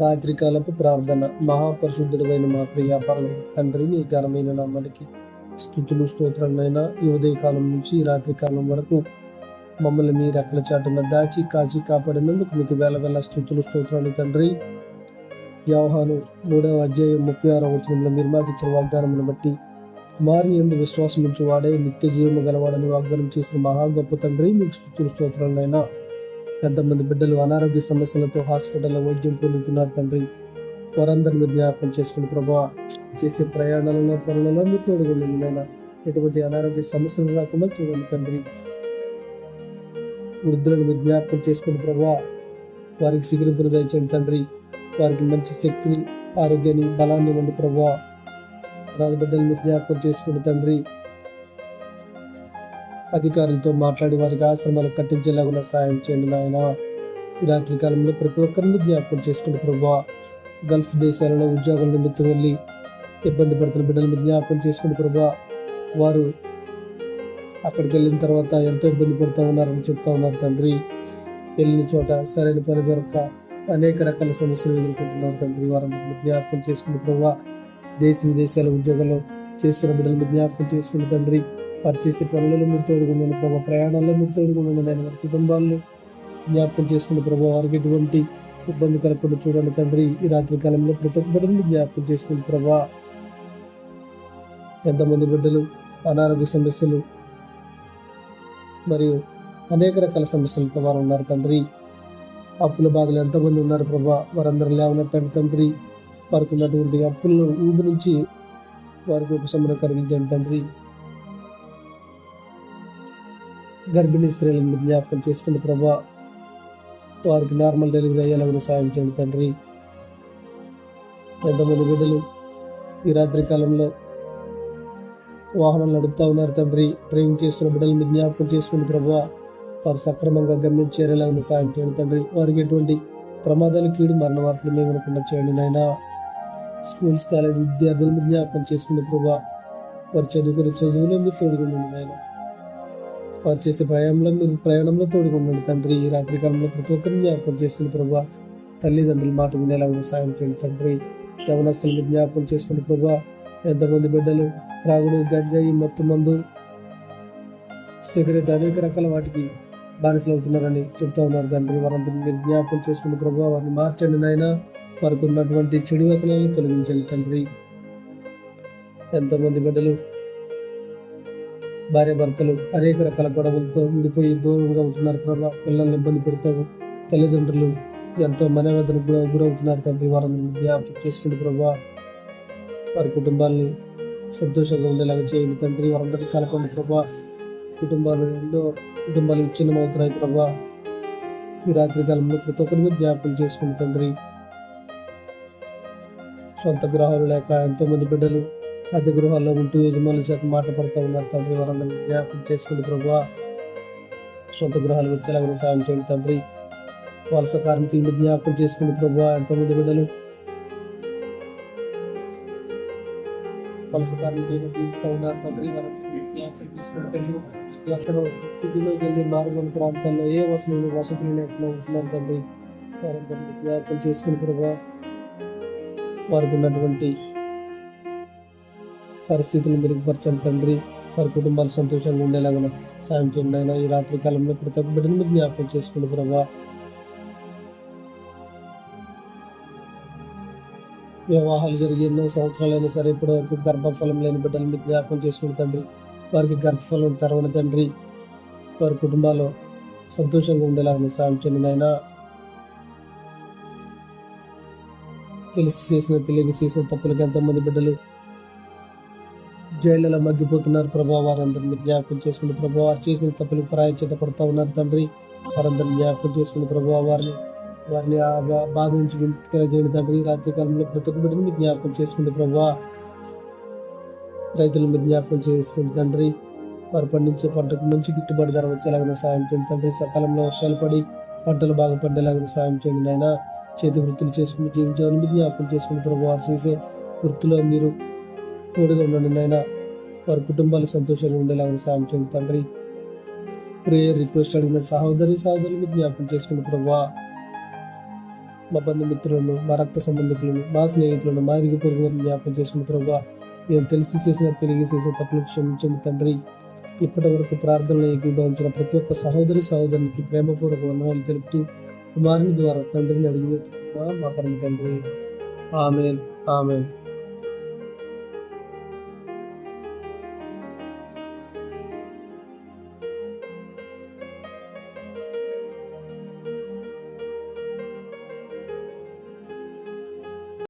రాత్రికాలపు ప్రార్థన. మహాపరిశుద్ధుడైన మా ప్రియ పరమ తండ్రి నీ ఘనమైన నామానికి స్థుతులు స్తోత్రాలైనా ఈ ఉదయకాలం నుంచి రాత్రికాలం రాత్రి కాలం వరకు మమ్మల్ని మీ రెక్కల చాటున దాచి కాచి కాపాడినందుకు మీకు వేల వేల స్థుతులు స్తోత్రాలు తండ్రి. వ్యవహాను మూడవ అధ్యాయం ముప్పై ఆరో వచనంలో మీరు మాకు ఇచ్చిన వాగ్దానమును బట్టి మారి ఎందు విశ్వాసం నుంచి వాడే నిత్య జీవము గలవాడని వాగ్దానం చేసిన మహా గొప్ప తండ్రి మీకు స్థుతులు స్తోత్రాలైనా ఎంతమంది బిడ్డలు అనారోగ్య సమస్యలతో హాస్పిటల్లో వైద్యం పొందుతున్నారు తండ్రి? వారందరూ మీరు జ్ఞాపకం చేసుకుని ప్రభావ చేసే ప్రయాణాలలో పనులలో మీరు తోడుగొండి నాయన. ఎటువంటి అనారోగ్య సమస్యలు రాకుండా చూడండి తండ్రి. వృద్ధులను మీరు జ్ఞాపకం చేసుకుని ప్రభావ వారికి సిగురింపును దయచండి తండ్రి. వారికి మంచి శక్తిని ఆరోగ్యాన్ని బలాన్ని ఇవ్వండి ప్రభావ అనాథ బిడ్డలు మీరు జ్ఞాపకం చేసుకుని తండ్రి అధికారులతో మాట్లాడి వారికి ఆశ్రమాలు కట్టించేలాగా సాయం చేయండి నాయన. ఈ రాత్రి కాలంలో ప్రతి ఒక్కరిని జ్ఞాపకం చేసుకుని ప్రభావ గల్ఫ్ దేశాలలో ఉద్యోగాల నిమిత్తం వెళ్ళి ఇబ్బంది పడుతున్న బిడ్డలను జ్ఞాపకం చేసుకుని ప్రభా వారు అక్కడికి వెళ్ళిన తర్వాత ఎంతో ఇబ్బంది పడుతూ ఉన్నారని చెప్తా ఉన్నారు తండ్రి. వెళ్ళిన చోట సరైన పని దొరక అనేక రకాల సమస్యలు ఎదుర్కొంటున్నారు తండ్రి. వారందరిని జ్ఞాపకం చేసుకుని ప్రభావ దేశ విదేశాల ఉద్యోగాల్లో చేస్తున్న బిడ్డలను జ్ఞాపకం చేసుకుని తండ్రి. వారు చేసే పనులలో మీరు తోడుకున్నాను ప్రభా. ప్రయాణాల్లో మీరు తోడుకున్నాను నేను వారి కుటుంబాలను జ్ఞాపకం చేసుకున్న ప్రభా. వారికి ఎటువంటి ఇబ్బంది కలగకుండా చూడండి తండ్రి. ఈ రాత్రి కాలంలో ప్రతి ఒక్క బిడ్డను జ్ఞాపకం చేసుకుని ప్రభా. ఎంతమంది బిడ్డలు అనారోగ్య సమస్యలు మరియు అనేక రకాల సమస్యలతో వారు ఉన్నారు తండ్రి. అప్పుల బాధలు ఎంతమంది ఉన్నారు ప్రభా. వారందరూ లేవనెత్తండి తండ్రి. వారికి ఉన్నటువంటి అప్పులను ఊబి నుంచి వారికి ఉపశమనం కలిగించండి తండ్రి. గర్భిణీ స్త్రీలను మీరు జ్ఞాపకం చేసుకుని ప్రభా వారికి నార్మల్ డెలివరీ అయ్యేలాగా సాయం చేయండి తండ్రి. ఎంతమంది బిడ్డలు ఈ రాత్రి కాలంలో వాహనాలు నడుపుతూ ఉన్నారు తండ్రి. డ్రైవింగ్ చేస్తున్న బిడ్డలను జ్ఞాపకం చేసుకుని ప్రభా వారు సక్రమంగా గమ్యం చేరేలాగా సాయం చేయండి తండ్రి. వారికి ఎటువంటి ప్రమాదాలు కీడు మరణ వార్తలు మేము అనుకున్న చేయండి నాయన. స్కూల్స్ కాలేజ్ విద్యార్థులను జ్ఞాపకం చేసుకునే ప్రభా వారు చదువుకునే చదువులో మీరు తోడుకుండండి నాయన. వారు చేసే ప్రయాణంలో మీరు ప్రయాణంలో తోడుకుండండి తండ్రి ఈ రాత్రి కాలంలో ప్రతి ఒక్కరిని జ్ఞాపకం చేసుకుని ప్రభా తల్లిదండ్రుల మాట వినేలాగా సాయం చేయండి తండ్రి. యవనస్తులను జ్ఞాపకం చేసుకుని ప్రభా ఎంతమంది బిడ్డలు త్రాగుడు గంజాయి మత్తు మందు సిగరెట్ అనేక రకాల వాటికి బానిసలు అవుతున్నారని చెప్తా ఉన్నారు తండ్రి. వారందరినీ మీరు జ్ఞాపకం చేసుకుని ప్రభావ వారిని మార్చండి నాయన. వారికి ఉన్నటువంటి చెడు వ్యసనాలను తొలగించండి తండ్రి. ఎంతోమంది బిడ్డలు భార్య భర్తలు అనేక రకాల గొడవలతో ఉండిపోయి దూరంగా ఉంటున్నారు ప్రభా. పిల్లల్ని ఇబ్బంది పెడతావు. తల్లిదండ్రులు ఎంతో మనవేదనకు గుర గురవుతున్నారు తండ్రి. వారందరూ జ్ఞాపకం చేసుకుని ప్రభా. వారి కుటుంబాల్ని సంతోషంగా ఉండేలాగా చేయండి తండ్రి. వారందరికీ కలపండి ప్రభా. కుటుంబాలు ఎన్నో కుటుంబాలు విచ్ఛిన్నం అవుతున్నాయి ప్రభా. ఈ రాత్రి కాలంలో ప్రతి ఒక్కరిని జ్ఞాపకం చేసుకుని తండ్రి. సొంత గ్రహాలు లేక ఎంతో మంది బిడ్డలు అద్దె గృహాల్లో ఉంటూ యజమానుల చేత మాట్లాడుతూ ఉన్నారు తండ్రి. వారందరినీ జ్ఞాపకం చేసుకుని ప్రభు సొంత గృహాలు వచ్చేలాగా సాయం చేయండి తండ్రి. వలస కార్మికులను జ్ఞాపకం చేసుకుని ప్రభు ఎంతోమంది బిడ్డలు వలస కార్మికులు జీవిస్తూ ఉన్నారు తండ్రి. సిటీలోకి వెళ్ళి మారుమూల ప్రాంతాల్లో ఏ వసతులు వసతులు లేకుండా ఉంటున్నారు తండ్రి. వారందరినీ జ్ఞాపకం చేసుకుని ప్రభు వారికి ఉన్నటువంటి పరిస్థితులు మెరుగుపరచండి తండ్రి వారి కుటుంబాలు సంతోషంగా ఉండేలాగా సాయం చేయండి ఆయన ఈ రాత్రి కాలంలో ప్రతి ఒక్క బిడ్డను మీరు జ్ఞాపకం చేసుకోండి ప్రభా. వివాహాలు జరిగి ఎన్నో సంవత్సరాలైనా సరే ఇప్పటి వరకు గర్భఫలం లేని బిడ్డలు మీరు జ్ఞాపకం చేసుకుని తండ్రి. వారికి గర్భఫలం తెరవని తండ్రి వారి కుటుంబాలు సంతోషంగా ఉండేలాగా సాయం చేయండి అయినా తెలిసి చేసిన తెలియక చేసిన తప్పులకు ఎంతోమంది బిడ్డలు జైళ్ళలో మగ్గిపోతున్నారు. ప్రభా వారందరినీ జ్ఞాపకం చేసుకుని ప్రభా వారు చేసిన తప్పులకు ప్రాయచిత పడుతూ ఉన్నారు తండ్రి. వారందరిని జ్ఞాపకం చేసుకుని ప్రభా వారిని వారిని ఆ బాధ నుంచి విముక్తి తండ్రి. రాత్రి కాలంలో ప్రతి ఒక్క బిడ్డను మీరు జ్ఞాపకం చేసుకుని ప్రభా రైతులు మీరు జ్ఞాపకం చేసుకుంటే తండ్రి. వారు పండించే పంటకు మంచి గిట్టుబాటు ధర వచ్చేలాగా సాయం చేయండి తండ్రి. సకాలంలో వర్షాలు పడి పంటలు బాగా పండేలాగా సాయం చేయండి నాయన. చేతి వృత్తులు చేసుకుని జీవించాలని మీరు జ్ఞాపకం చేసుకుని ప్రభు వారు చేసే వృత్తిలో మీరు తోడుగా ఉండండి నాయన. వారి కుటుంబాలు సంతోషంగా ఉండేలాగా సాయం చేయండి తండ్రి. ప్రేయర్ రిక్వెస్ట్ అడిగిన సహోదరి సహోదరులు జ్ఞాపకం చేసుకుని ప్రభా. మా బంధుమిత్రులను మా రక్త సంబంధికులను మా స్నేహితులను మా ఇరుగు పొరుగు జ్ఞాపకం చేసుకున్న ప్రభావ మేము తెలిసి చేసిన తెలియ చేసిన తప్పులు క్షమించండి తండ్రి. ఇప్పటి వరకు ప్రార్థనలు ఏకీభవించిన ప్రతి ఒక్క సహోదరి సహోదరునికి ప్రేమపూర్వక వందనాలు తెలుపుతూ కుమారుని ద్వారా తండ్రిని అడిగి మా పరమ తండ్రి. ఆమెన్. ఆమెన్.